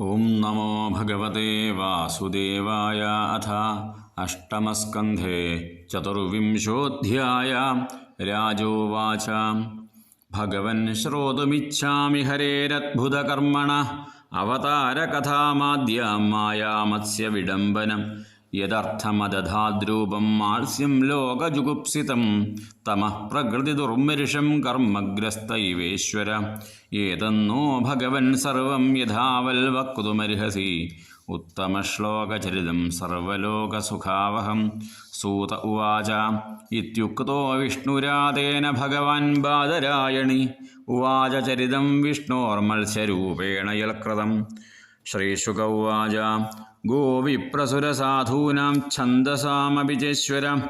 ॐ नमो भगवते वासुदेवाय अथ अष्टमस्कन्धे चतुर्विंशोऽध्याय राजोवाच भगवन् श्रोतुमिच्छामि हरेरद्भुतकर्मण अवतारकथामाद्यां मायामत्स्य विडम्बनं യഥർത്ഥമദധാദ്രൂപം മാത്സ്യം ലോകജുഗുപ്സിതം. തമഃ പ്രകൃതി ദുർമരിഷം കർമ്മഗ്രസ്തൈവേശ്വര. ഏതെന്നോ ഭഗവൻ സർവം യഥാവൽ വക്തുമർഹസി ഉത്തമശ്ലോകചരിതം സർവലോകസുഖാവഹം. സൂത ഉവാച ഇത്യുക്തോ വിഷ്ണുരാതേന ഭഗവാൻ ബാദരായണി ഉവാച ചരിതം വിഷ്ണോർമത്സ്യരൂപേണ യൽകൃതം. ശ്രീശുക ഉവാച ഗോവിപ്രസുരസാധൂനാം ഛന്ദസാമപി ചേശ്വര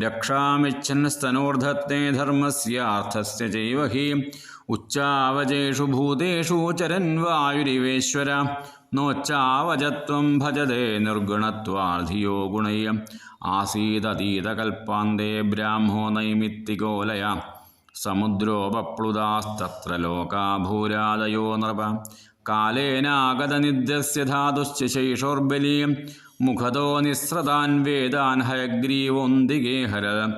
രക്ഷാമിച്ഛന്നസ്തനോർധത്തെ ധർമ്മസ്യാർത്ഥസ്യ ചൈവ ഹി. ഉച്ചാവജേഷു ഭൂതേഷു ചരൻ വായുരിവേശ്വര. നോച്ചാവജത്വം ഭജതേ നിർഗുണത്വാധിയോ ഗുണയ ആസീതതീതകൽപ്പാന്തേ ബ്രാഹ്മോ നൈമിത്തികോലയ. സമുദ്രോപപ്ലുതാസ്തത്ര ലോകാഭൂരാദയോ നൃപ കാലേനാഗതനിദ്യസ്യ ധാതുശ്ച ശൈഷോർബലീ മുഖതോ നിസ്രതാൻ വേദാൻ ഹയഗ്രീവൊന്തികേ ഹര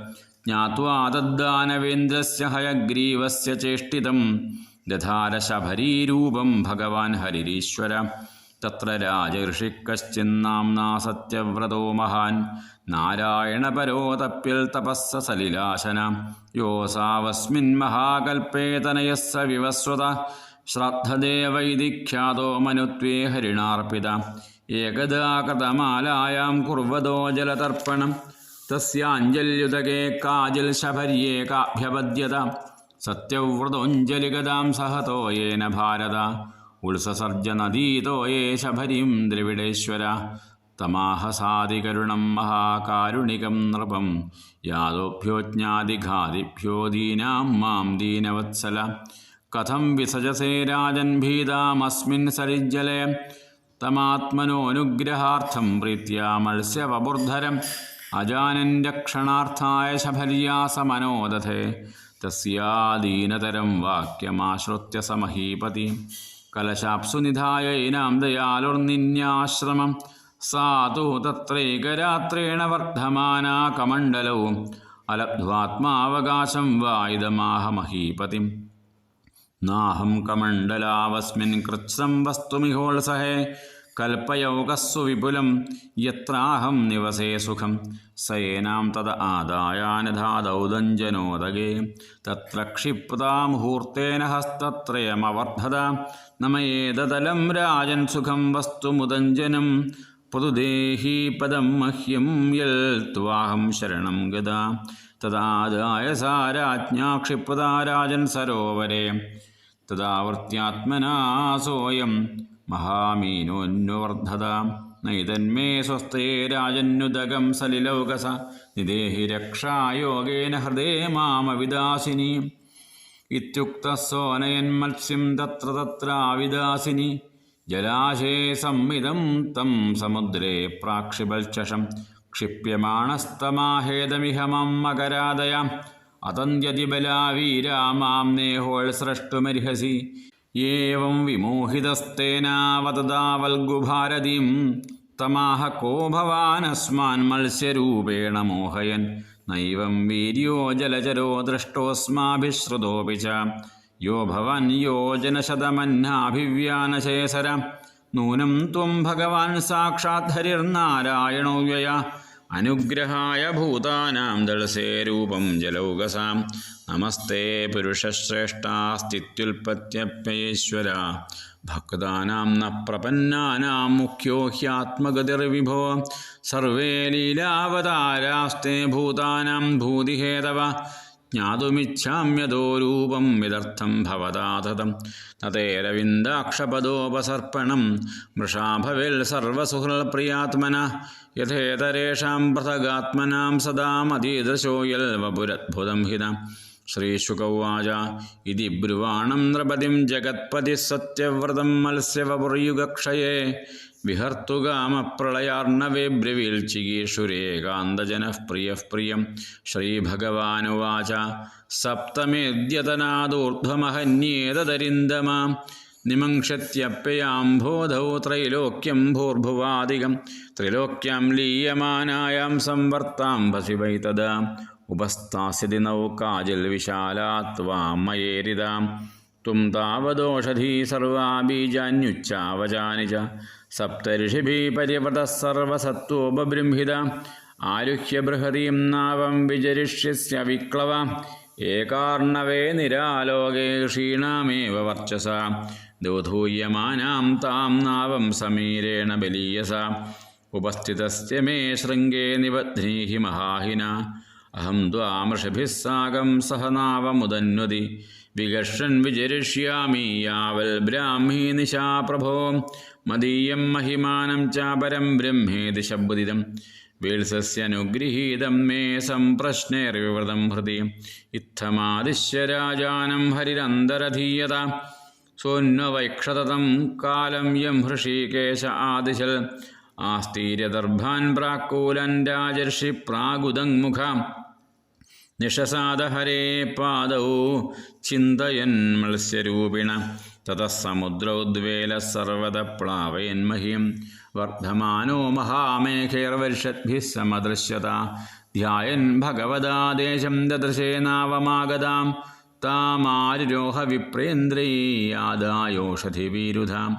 ജ്ഞാത്വാ തദ്ദാനവേന്ദ്രസ്യ ഹയഗ്രീവസ്യ ചേഷ്ടിതം ദധാര ശബരീരൂപം ഭഗവാൻ ഹരിരീശ്വര. തത്ര രാജഋഷിക്കശ്ചിന്നാംനാ സത്യവ്രതോ മഹാൻ. നാരായണപരോ തപ്യൽ തപസ്സ സലിലാശന. യോസാവസ്മിൻ മഹാകൽപേതനയസ്സ വിവസ്വത. ശ്രദ്ധദേവൈദിഖ്യാതോ മനുത്വേ ഹരിണാർപ്പിത. ഏകദാകൃതമാലായാം കുർവതോ ജലതർപ്പണം. തസ്യാഞ്ജല്യുതകേ കാജൽ ശബര്യേ കാഭ്യപദ്യത സത്യവ്രതോഞ്ജലിഗതാം സഹതോ യേന ഭാരത. ഉത്സസർജനദീതോ യേ ശബരിം ദ്രവിഡേശ്വര. തമാഹസാദികരുണം മഹാകാരുണികം നൃപം. യാദോഭ്യോജ്ഞാദിഘാദിഭ്യോ ദീനാം മാം ദീനവത്സല. കഥം വിസജസേ രാജൻ ഭീതാമസ്മിൻ സരിജ്ജലേ. തമാത്മനോനുഗ്രഹാർത്ഥം പ്രീത്യാ മത്സ്യവബുർധരം അജാനന്റക്ഷണാർത്ഥായ ശബര്യാസമനോദധേ തസ്യാദീനതരം വാക്യമാശ്രുത്യ സമഹീപതി. കലശാപ്സു നിധായ ഇനാം ദയാലുർനിന്യാശ്രമം. സാ തത്രൈകരാത്രേണ വർദ്ധമാന കമണ്ഡലവും. അലബ്ധ്വാത്മാവകാശം വായുധമാഹമഹീപതിം നാഹം കമണ്ഡലാവസ്മിൻ കൃത്സം വസ്തുമിഹോത്സഹേ കൽപ്പയോഗസ്സു വിപുലം യത്രാഹം നിവസേ സുഖം. സയേനാം തത് ആദായാനധാദൗദഞ്ജനോദഗേ തത്ര ക്ഷിപ്താ മുഹൂർത്തേന ഹസ്തത്രയമവർദ്ധത. നമയേതതലം രാജൻ സുഖം വസ്തുമുദഞ്ജനം പൊതുദേഹീപദം മഹ്യം യൽ ത്വാഹം ശരണം ഗതാ തഥാത് ആയസാരാജ്ഞാക്ഷിപ്രതാരാജൻ സരോവരെ. തദാവർത്യാത്മനാ സോയം മഹാമീനോന്വർദ്ധത നൈതന്മേ സ്വസ്ഥേ രാജന്യുദകം സലിലൗകസ. നിദേഹി രക്ഷായോഗേന ഹൃദയ മാമവിദാസിനി. ഇത്യുക്ത സോനയൻ മത്സ്യം തത്ര തത്രാവിദാസിനി. ജലാശേ സംവിധം തം സമുദ്രേ പ്രാക്ഷിപൽച്ചഷം ക്ഷിപ്യമാണസ്തമാഹേതമിഹ മം മകരാദയ അതന്ത്യതിബലാവീരാ മാം നേഹോൾ സ്രഷ്ടുമർഹസി ഏവം വിമോഹിതസ്തേനാവതദാവൽഗുഭാരതിം തമാഹ കോ ഭവാനസ്മാൻ മത്സ്യരൂപേണ മോഹയൻ. നൈവം വീര്യോ ജലചരോ ദൃഷ്ടോസ്മാഭിശ്രുതോപി ച. യോ ഭവൻ യോജനശതമന്നാഭിവ്യാനശേസര നൂനം ത്വം ഭഗവാൻ സാക്ഷാത് ഹരിർനാരായണോ വ്യയ അനുഗ്രഹായ ഭൂതാനാം ദളസേ രൂപം ജലൗകസാം. നമസ്തേ പുരുഷശ്രേഷ്ഠാസ്തിത്യുൽപത്യപ്പയേശ്വര ഭക്താനാം ന പ്രപന്നാനാം മുഖ്യോ ഹ്യാത്മഗതിർവിഭോ സർവേ ലീലാവതാരാസ്തേ ഭൂതാനാം ഭൂതിഹേതവ. ജ്ഞാതുമിച്ഛാമ്യതോ രൂപം വിദർത്ഥം ഭവതാതതം. നതേരവിന്ദാക്ഷപദോപസർപ്പണം മൃഷാഭവിൽ സർവസുഹൃൽപ്രിയാത്മന. യഥേതരേഷാം പൃഥഗാത്മനാം സദാമതീദൃശോ യൽവപുരദ്ഭുതം ഹിതം. ശ്രീശുകവാച. ഇതി ബ്രുവാണം നൃപതിം ജഗത്പതി സത്യവ്രതം മത്സ്യവപുർയുഗക്ഷയേ. വിഹർത്തുകാമപ്രളയാർണവേ ബ്രവീൽ ചികീഷുരേകാന്തജനഃപ്രിയഃ പ്രിയം ശ്രീഭഗവാനുവാച സപ്തമേദ്യതനാദൂർധ്വമഹന്യേതരിന്ദമാം നിമങ്ഷത്യപ്പയാംബോധൗ ത്രൈലോക്യം ഭൂർഭുവാധികം ത്രിലോക്യം ലീയമാനായാം സംവർത്താം ഭസി വൈ തദാ ഉപസ്ഥാസ്യതി നൗകാജിൽ വിശാലാത്വാമയേരിതാം ത്വം താവദോഷധീ സർവാബീജാന്യുച്ചാവജാനി ച സപ്തഋഷിഭിः പരിവൃതः സർവസത്വോപബൃംഹിത. ആരുഹ്യ ബൃഹതീം നാവം വിചരിഷ്യസ്യ വിക്ലവ. ഏകാർണവേ നിരാലോകേ ക്ഷീണാമേവ വർച്ചസ. ദോധൂയമാനാം താം നാവം സമീരേണ ബലീയസ. ഉപസ്ഥിതസ്യ മേ ശൃംഗേ നിബധ്നീഹി മഹാഹിന. അഹം ത്വാമൃഷിഭിः സഹനാവമുദന്വതി സഹ നാവമുദന്വതി. വികർഷൻ വിചരിഷ്യാമി യാവൽ ബ്രാഹ്മീ നിശാ പ്രഭോ. മദീയം മഹിമാനം ചാപരം ബ്രഹ്മേതി ശബ്ദിതം വീത്സസ്യനുഗൃഹീതം മേ സംപ്രശ്നേർവിവൃതം ഹൃദി. ഇത്തമാദിശ്യ രാജാനം ഹരിരന്തരധീയത. സോന്വവൈക്ഷതം കാലം യം ഹൃഷീകേശ ആദിശൽ. ആസ്തീര്യദർഭാൻ പ്രാക്കൂലൻ രാജർഷി പ്രാഗുദങ്മുഖ നിഷസാദഹരേ പാദൗ ചിന്തയൻ മത്സ്യരൂപിണ. തതഃ സമുദ്രോദ്വേല സർവത പ്ലാവയന്മഹീം വർദ്ധമാനോ മഹാമേഘൈർവർഷദ്ഭിः സമദൃശ്യത. ധ്യായൻ ഭഗവതാദേശം ദദൃശേനാവമാഗതാം താമാരുരോഹ വിപ്രേന്ദ്രൈ ആദായോഷധി രാജൻ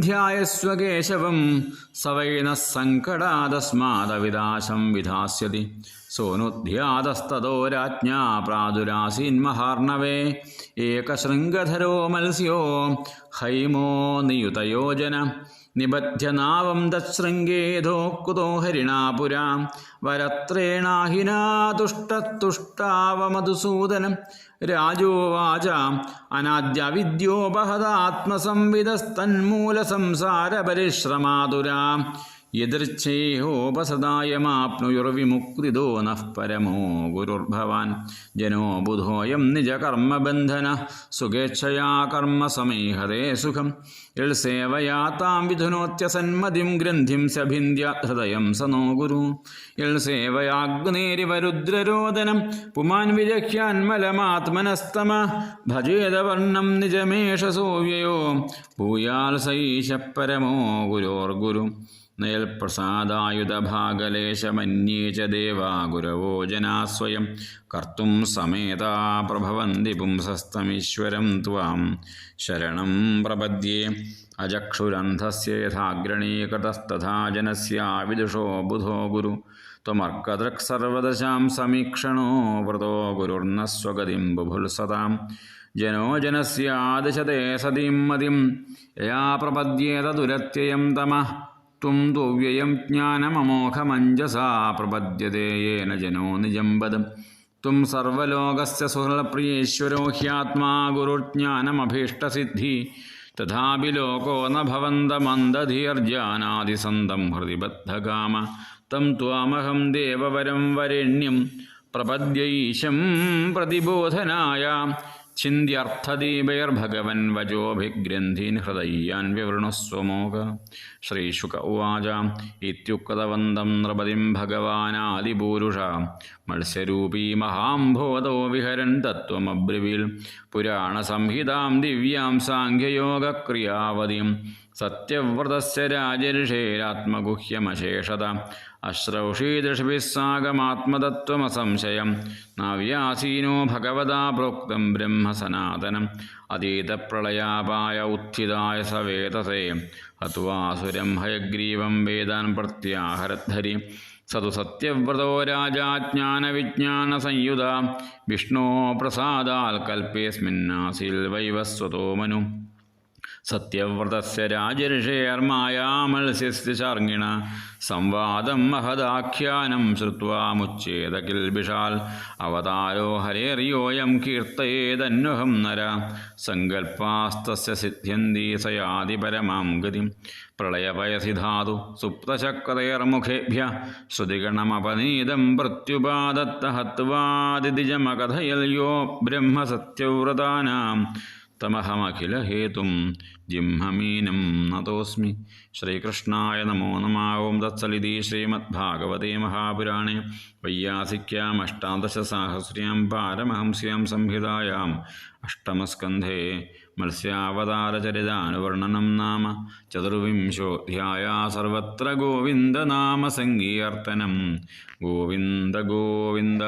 ധ്യായസ്വ കേശവം സവൈന സങ്കടാതസ്മാദവിദാശം വിധാസ്യതി. സോനുധ്യാതസ്തോ രാജ്ഞാ പ്രാദുരാസീന്മഹാർണവേ ഏകശൃംഗധരോ മത്സ്യോ ഹൈമോ നിയുതയോജന. നിബധ്യനാവം തശൃംഗേധോ കുതോ ഹരിണാപുരാ വരത്രേണാഹിനാ തുഷ്ടത്തുഷ്ടാവമധുസൂദനം. രാജോവാച അനാദ്യവിദ്യോപഹതാത്മസംവിധസ്തന്മൂലസംസാരപരിശ്രമാതുരാ യദൃച്ഛേഹോപസദായമാപ്നുയുർവിമുക്തിദോ നഃ പരമോ ഗുരുർഭവാൻ. ജനോ ബുധോയം നിജകർമ്മബന്ധന സുഖേച്ഛയാ കർമ്മസമീഹതേ സുഖം. എൾസേവയാ താം വിധുനോത്യസന്മതിം ഗ്രന്ഥിം സഭിന്ദ്യ ഹൃദയം സനോ ഗുരു. എൾസേവയാഗ്നേരിവരുദ്രരോദനം പുമാൻ വിജഹ്യാന്മലമാത്മനസ്തമ ഭജേതവർണം നിജമേഷസോവ്യയോ ഭൂയാൽ സൈശ പരമോ ഗുരോർഗുരു. നയൽപ്രസാദായുധഭാഗലേശമന്യേ ച ദേവാ ഗുരവോ ജനാസ്വയം കർത്തും സമേതാ പ്രഭവന്തി പുംസസ്തമീശ്വരം ത്വാം. ശരണം പ്രപദ്യേ. അചക്ഷുരന്ധസ്യ യഥാഗ്രണീകൃതസ്തഥാ ജനസ്യാവിദുഷോ ബുധോ ഗുരു. സർവദശാം സമീക്ഷണോ വ്രതോ ഗുരുർന സ്വഗതിം ബുഭുൽസതാം ജനോ ജനസ്യാദിശതേ സതീം മതിം. യാ പ്രപദ്യേത ദുരത്യയം तुम तो व्यय ज्ञानमोखमंजसा प्रपद्यते येन जनो निजं तुम सर्वोक सर्वलोकस्य सुहृदप्रियेश्वरो ह्यात्मा गुरुर्ज्ञानमभीष्टसिद्धि। तथा लोको न हृदय हृदि बद्धकाम। तम तामहम देववरं वरेण्यं प्रपद्यईशं प्रतिबोधनाया। ചിന്യർത്ഥദീപൈർഭഗവൻ വചോഭിഗ്രന്ഥീൻ ഹൃദയ്യാൻ വിവൃണുസ്വമോക ശ്രീശുക ഉവാച ഇത്യുക്തവന്തം നൃപതിം ഭഗവാനാദിപൂരുഷ മത്സ്യരൂപീ മഹാംഭോധോ വിഹരൻ തത്വമബ്രുവിൽ പുരാണസംഹിതാം ദിവ്യാം സാഖ്യയോഗക്രിയാവതിം സത്യവ്രതസ്യ രാജർഷേരാത്മഗുഹ്യമശേഷത അശ്രൗഷീദൃഷിഭിः സാകമാത്മതത്വമസംശയം നാവ്യാസീനോ ഭഗവതാ പ്രോക്തം ബ്രഹ്മസനാതനം അതീതപ്രളയാപായ ഉത്ഥിതായ സവേതസേ ഹത്വാസുരം ഹയഗ്രീവം വേദാൻ പ്രത്യാഹരദ്ധരി സതു സത്യവ്രതോ രാജാജ്ഞാനവിജ്ഞാനസംയുത വിഷ്ണോ പ്രസാദാൽ കൽപ്പേസ്മിന്നാസിൽ വൈവസ്വതോ മനു സത്യവ്രതസ്യ രാജർഷേർമായാമത്സ്യസ്യ ശർങ്ങിണ സംവാദം മഹദാഖ്യാനം ശ്രുത്വാ മുച്ഛേദ കിൽബിഷാൽ അവതാരോ ഹരേറിയോയം കീർത്തയേതന്വഹം നര. സങ്കൽപ്പാസ്തസ്യ സിദ്ധ്യന്തി സയാതി പരമാം ഗതിം. പ്രളയവയസിധാതു സുപ്തശക്തേർമുഖേഭ്യ ശ്രുതിഗണമപനീതം പ്രത്യുപാദത്ത ഹത്വാദിതിജമകഥയൽ യോ ബ്രഹ്മസത്യവ്രതാനാം. തമഹമഖിലഹേതും ജിംഹമീനം നതോസ്മി. ശ്രീകൃഷ്ണായ നമോ നമാവും തത്സലിതി ശ്രീമദ്ഭാഗവതേ മഹാപുരാണേ. വയ്യാസിക്യാം അഷ്ടാദശസാഹസ്ര്യാം പാരമഹംസ്യാം സംഹിതായാം. അഷ്ടമസ്കന്ധേ മത്സ്യാവതാരചരിതാനുവർണനം നാമ. ചതുർവിംശോധ്യായ സർവത്ര ഗോവിന്ദനാമസങ്കീർത്തനം ഗോവിന്ദ ഗോവിന്ദ.